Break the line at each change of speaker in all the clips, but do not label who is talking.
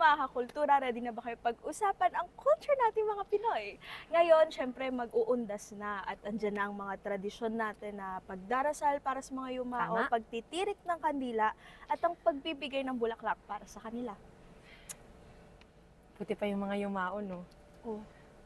mga kakultura, ready na ba kayo pag-usapan ang culture natin mga Pinoy? Ngayon, syempre mag-uundas na at andyan na ang mga tradisyon natin na pagdarasal para sa mga yumao,
Tama.
pagtitirik ng kandila at ang pagbibigay ng bulaklak para sa kanila.
Puti pa yung mga yumao, no?
Oh.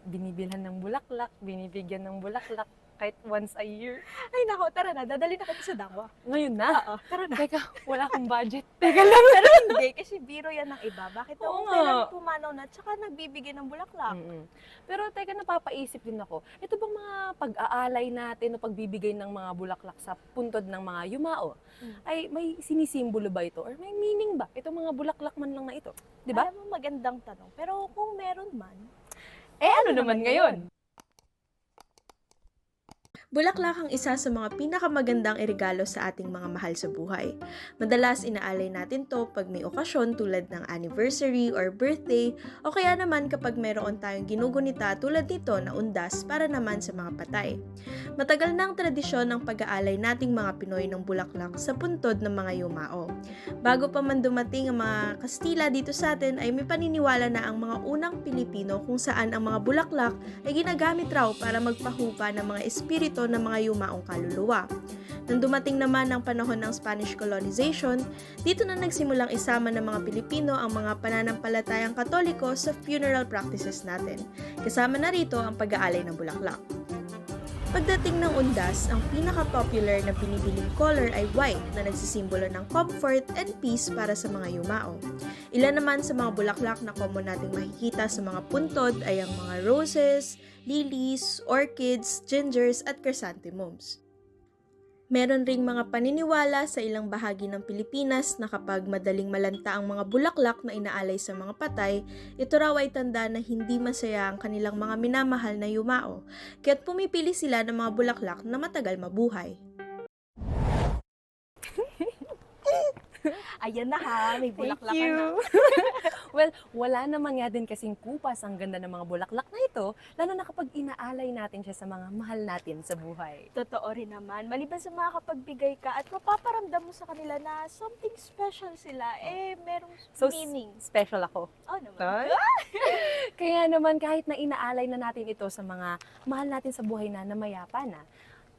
Binibilhan ng bulaklak, binibigyan ng bulaklak kahit once a year.
Ay nako, tara na, dadali na kami sa dangwa.
Ngayon na.
Oo, tara na.
Teka, wala akong budget. Teka lang.
Pero hindi, kasi biro yan ng iba. Bakit
Oo
ako
nga.
kailan pumanaw na, tsaka nagbibigay ng bulaklak?
Mm-mm. Pero teka, napapaisip din ako. Ito bang mga pag-aalay natin o pagbibigay ng mga bulaklak sa puntod ng mga yumao,
Mm.
ay may sinisimbolo ba ito? Or may meaning ba? Itong mga bulaklak man lang na ito. Di ba?
Alam mo, magandang tanong. Pero kung meron man,
Eh, ano naman ngayon?
Bulaklak ang isa sa mga pinakamagandang irigalo sa ating mga mahal sa buhay. Madalas inaalay natin to pag may okasyon tulad ng anniversary or birthday o kaya naman kapag meron tayong ginugunita tulad nito na undas para naman sa mga patay. Matagal na ang tradisyon ng pag-aalay nating mga Pinoy ng bulaklak sa puntod ng mga yumao. Bago pa man dumating ang mga Kastila dito sa atin ay may paniniwala na ang mga unang Pilipino kung saan ang mga bulaklak ay ginagamit raw para magpahupa ng mga espiritu ng mga yumaong kaluluwa. Nang dumating naman ang panahon ng Spanish colonization, dito na nagsimulang isama ng mga Pilipino ang mga pananampalatayang katoliko sa funeral practices natin. Kasama na rito ang pag-aalay ng bulaklak. Pagdating ng undas, ang pinaka-popular na binibiling color ay white na nagsisimbolo ng comfort and peace para sa mga yumao. Ilan naman sa mga bulaklak na common nating makikita sa mga puntod ay ang mga roses, lilies, orchids, gingers at chrysanthemums. Meron ring mga paniniwala sa ilang bahagi ng Pilipinas na kapag madaling malanta ang mga bulaklak na inaalay sa mga patay, ito raw ay tanda na hindi masaya ang kanilang mga minamahal na yumao, kaya't pumipili sila ng mga bulaklak na matagal mabuhay.
ayan na ha, may bulaklak na.
well, wala naman nga din kasing kupas ang ganda ng mga bulaklak na ito, lalo na kapag inaalay natin siya sa mga mahal natin sa buhay.
Totoo rin naman. Maliban sa makakapagbigay ka at mapaparamdam mo sa kanila na something special sila, eh, merong
So,
meaning.
Special ako.
Oh, naman.
Ay. Kaya naman kahit na inaalay na natin ito sa mga mahal natin sa buhay na namayapa na,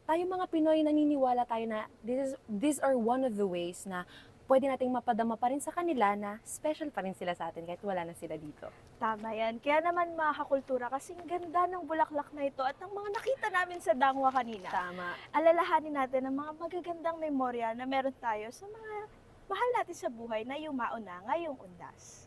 tayo mga Pinoy naniniwala tayo na this is, these are one of the ways na pwede nating mapadama pa rin sa kanila na special pa rin sila sa atin kahit wala na sila dito.
Tama yan. Kaya naman mga kakultura, kasing ganda ng bulaklak na ito at ng mga nakita namin sa Dangwa kanina.
Tama.
Alalahanin natin ang mga magagandang memorya na meron tayo sa mga mahal natin sa buhay na yumao na ngayong undas.